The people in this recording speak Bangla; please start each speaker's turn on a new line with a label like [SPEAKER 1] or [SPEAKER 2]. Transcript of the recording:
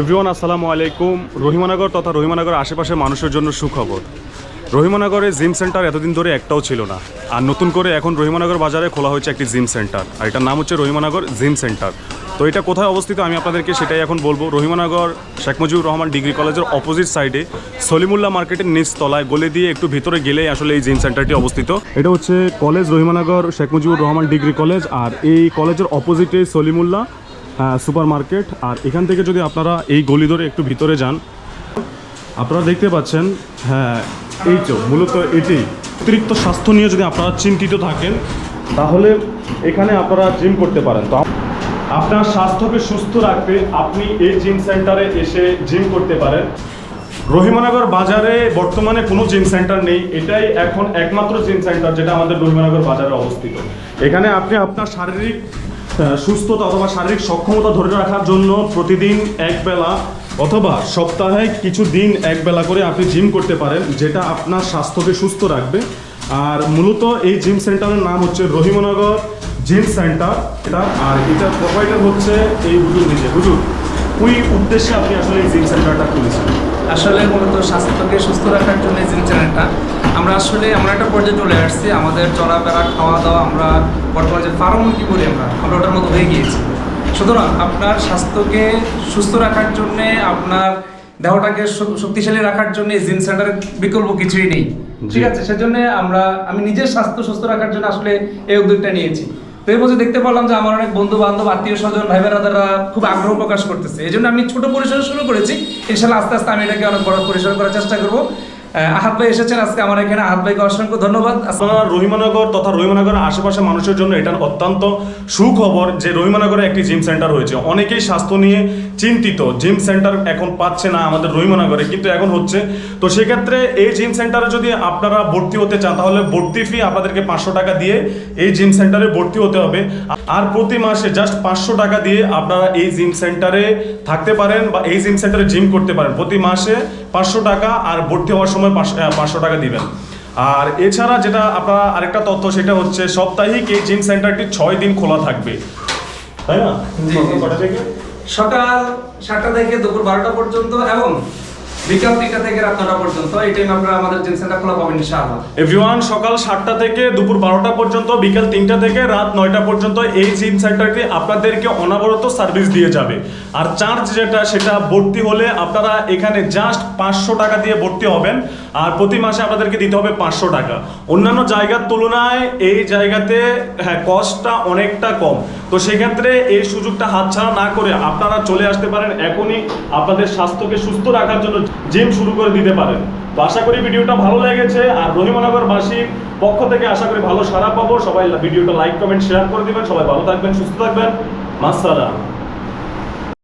[SPEAKER 1] এভরিওয়ান আসসালামু আলাইকুম। রহিমানগর তথা রহিমানগর আশেপাশের মানুষের জন্য সুখবর। রহিমানগরে জিম সেন্টার এতদিন ধরে একটাও ছিল না। আর নতুন করে এখন রহিমানগর বাজারে খোলা হয়েছে একটি জিম সেন্টার। আর এটার নাম হচ্ছে রহিমানগর জিম সেন্টার। তো এটা কোথায় অবস্থিত আমি আপনাদেরকে সেটাই এখন বলব। রহিমানগর শেখ মুজিবুর রহমান ডিগ্রি কলেজের অপোজিট সাইডে সলিমুল্লাহ মার্কেটের নিচ তলায় গলে দিয়ে একটু ভিতরে গেলেই আসলে এই জিম সেন্টারটি অবস্থিত। এটা হচ্ছে college Rahimanagar Sheikh Mujibur Rahman degree college. আর এই কলেজের অপোজিটে সলিমুল্লাহ সুপার মার্কেট আর এখান থেকে যদি আপনারা এই গলি ধরে একটু ভিতরে যান, আপনারা দেখতে পাচ্ছেন হ্যাঁ এই তো, মূলত এটি। অতিরিক্ত স্বাস্থ্য নিয়ে যদি আপনারা চিন্তিত থাকেন, তাহলে এখানে আপনারা জিম করতে পারেন। তো আপনার স্বাস্থ্যকে সুস্থ রাখতে আপনি এই জিম সেন্টারে এসে জিম করতে পারেন। রহিমানগর বাজারে বর্তমানে কোনো জিম সেন্টার নেই। এটাই এখন একমাত্র জিম সেন্টার যেটা আমাদের রহিমানগর বাজারে অবস্থিত। এখানে আপনি আপনার শারীরিক সুস্থতা অথবা শারীরিক সক্ষমতা ধরে রাখার জন্য প্রতিদিন এক বেলা অথবা সপ্তাহে কিছু দিন এক বেলা করে আপনি জিম করতে পারেন, যেটা আপনার স্বাস্থ্যকে সুস্থ রাখবে। আর মূলত এই জিম সেন্টারের নাম হচ্ছে রহিমনগর জিম সেন্টার। এটা, আর এটার প্রোভাইডার হচ্ছে এই হুজুর নিজে। হুজুর ওই উদ্দেশ্যে আপনি আসলে এই জিম সেন্টারটা খুলেছেন?
[SPEAKER 2] আসলে মূলত স্বাস্থ্যকে সুস্থ রাখার জন্য এই জিম চ্যানেলটা আমরা আসলে আমরা একটা পর্যায়ে চলে আসছি আমাদের চলাফেরা খাওয়া দাওয়া আমরা বর্তমানে যে ফার্মমুখী করি আমরা? আমরা ওটার মতো হয়ে গিয়েছি। সুতরাং আপনার স্বাস্থ্যকে সুস্থ রাখার জন্যে আপনার দেহটাকে শক্তিশালী রাখার জন্য জিম সেন্টারের বিকল্প কিছুই নেই। ঠিক আছে? সেজন্য আমরা আমি নিজের স্বাস্থ্য সুস্থ রাখার জন্য আসলে এই উদ্যোগটা নিয়েছি। তো এই বছর দেখতে পারলাম যে আমার অনেক বন্ধু বান্ধব আত্মীয় স্বজন ভাই বেড়াদারা খুব আগ্রহ প্রকাশ করতেছে। এই জন্য আমি ছোট পরিসরে শুরু করেছি। ইনশাল্লাহ আস্তে আস্তে আমি এটাকে অনেক বড় পরিসর করার চেষ্টা করব। আহাত ভাই এসেছেন। আজকে আমার এখানে আহাত ভাইকে অসংখ্য ধন্যবাদ।
[SPEAKER 1] আপনারা রহিমানগর তথা রহিমানগরের আশেপাশে মানুষের জন্য এটা অত্যন্ত সুখবর যে রহিমানগরে একটি জিম সেন্টার হয়েছে অনেকেই স্বাস্থ্য নিয়ে চিন্তিত। জিম সেন্টার এখন পাচ্ছে না আমাদের রহিমানগরে, কিন্তু এখন হচ্ছে। তো সেক্ষেত্রে এই জিম সেন্টারে যদি আপনারা ভর্তি হতে চান, তাহলে ভর্তি ফি আপনাদেরকে পাঁচশো টাকা দিয়ে এই জিম সেন্টারে ভর্তি হতে হবে। আর প্রতি মাসে জাস্ট পাঁচশো টাকা দিয়ে আপনারা এই জিম সেন্টারে থাকতে পারেন বা এই জিম সেন্টারে জিম করতে পারেন। প্রতি মাসে পাঁচশো টাকা আর ভর্তি হওয়ার সময় পাঁচশো টাকা দিবেন। আর এছাড়া যেটা আপনার আরেকটা তথ্য সেটা হচ্ছে সাপ্তাহিক এই জিম সেন্টারটি ছয় দিন খোলা থাকবে। তাই না?
[SPEAKER 2] সকাল সাতটা থেকে দুপুর বারোটা পর্যন্ত এবং বিকাল তিনটা থেকে রাত পর্যন্ত, এই টাইম আমাদের জিম সেন্টার খোলা
[SPEAKER 1] এভরিওয়ান সকাল সাতটা থেকে দুপুর বারোটা পর্যন্ত, বিকাল তিনটা থেকে রাত নয়টা পর্যন্ত এই জিম সেন্টারটি আপনাদেরকে অনাবরত সার্ভিস দিয়ে যাবে। আর চার্জ যেটা, সেটা ভর্তি হলে আপনারা এখানে জাস্ট পাঁচশো টাকা দিয়ে ভর্তি হবেন, আর প্রতি মাসে আপনাদেরকে দিতে হবে পাঁচশো টাকা। অন্যান্য জায়গার তুলনায় এই জায়গাতে হ্যাঁ কস্টটা অনেকটা কম। তো সেক্ষেত্রে এই সুযোগটা হাতছাড়া না করে আপনারা চলে আসতে পারেন এখনই আপনাদের স্বাস্থ্যকে সুস্থ রাখার জন্য জিম শুরু করে দিতে পারেন। তো আশা করি ভিডিওটা ভালো লেগেছে। আর রহিমনগরবাসীর পক্ষ থেকে আশা করি ভালো সারা পাবো। সবাই ভিডিওটা লাইক কমেন্ট শেয়ার করে দেবেন। সবাই ভালো থাকবেন, সুস্থ থাকবেন। মাসারা